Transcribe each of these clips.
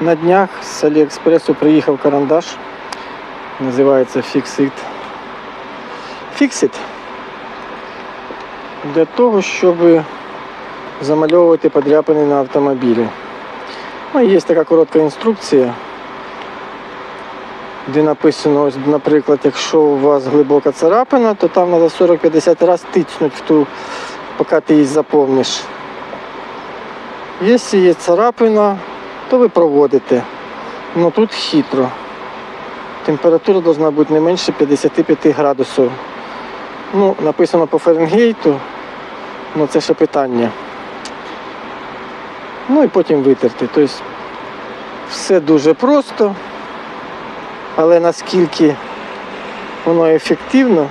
На днях з Аліекспресу приїхав карандаш. Називається Fixit. Fixit. Для того, щоб замальовувати подряпини на автомобілі. Ну, є така коротка інструкція, де написано, ось, наприклад, якщо у вас глибока царапина, то там треба 40-50 разів тицнуть в ту, поки ти її заповниш. Якщо є царапина, то ви проводите. Ну тут хитро. Температура повинна бути не менше 55 градусів. Ну, написано по Фаренгейту, ну це ще питання. Ну і потім витерти. Тобто все дуже просто, але наскільки воно ефективно,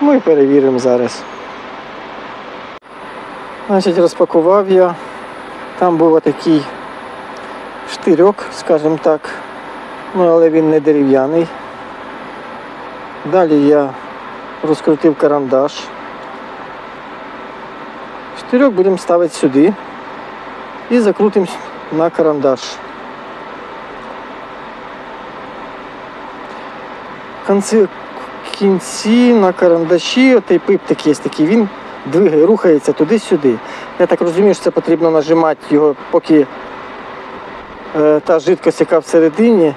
ми перевіримо зараз. Значить, розпакував я. Там був такий штирьок, скажімо так. Ну, але він не дерев'яний. Далі я розкрутив карандаш. Штирьок будемо ставити сюди і закрутимо на карандаш. В кінці, на карандаші отей пиптик є такий, він двигає, рухається туди-сюди. Я так розумію, що це потрібно нажимати його, поки та жидкость, яка всередині,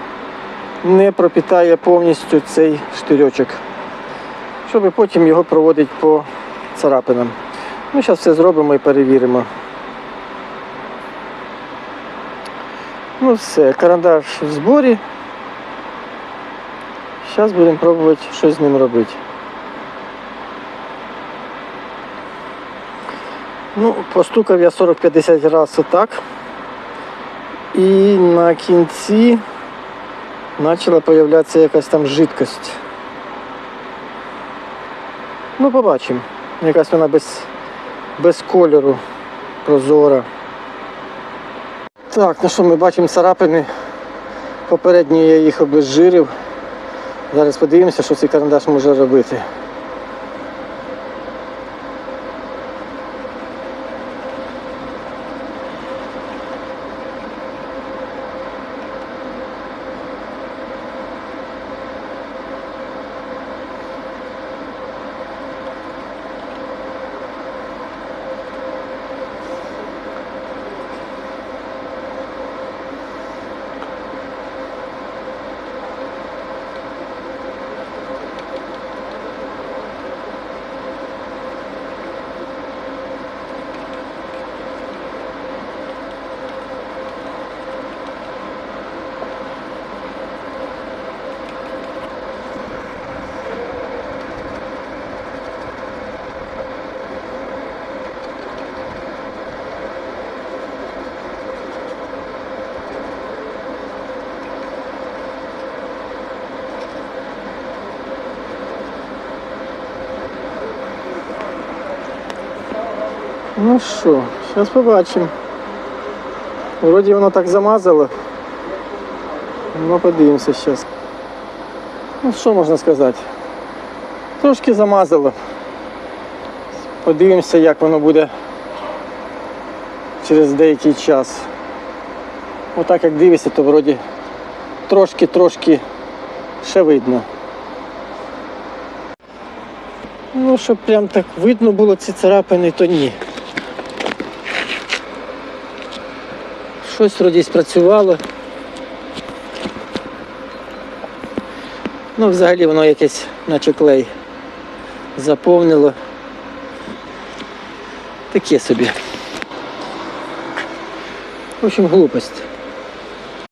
не пропітає повністю цей штирьочок, щоб потім його проводити по царапинам. Ми зараз все зробимо і перевіримо. Ну все, карандаш в зборі. Зараз будемо пробувати щось з ним робити. Ну, постукав я 40-50 разів отак. І на кінці почала з'являтися якась там жидкость. Ну, побачимо. Якась вона без, без кольору прозора. Так, ну що, ми бачимо царапини. Попередньо я їх обезжирив. Зараз подивимося, що цей карандаш може робити. Ну що, зараз побачимо. Вроді воно так замазало. Ну подивимося зараз. Ну що можна сказати? Трошки замазало. Подивимося, як воно буде через деякий час. Отак як дивишся, то вроді трошки-трошки ще видно. Ну, щоб прям так видно було ці царапини, то ні. Щось вроді спрацювало. Ну, взагалі воно якесь, наче клей, заповнило. Таке собі. В общем, глупость.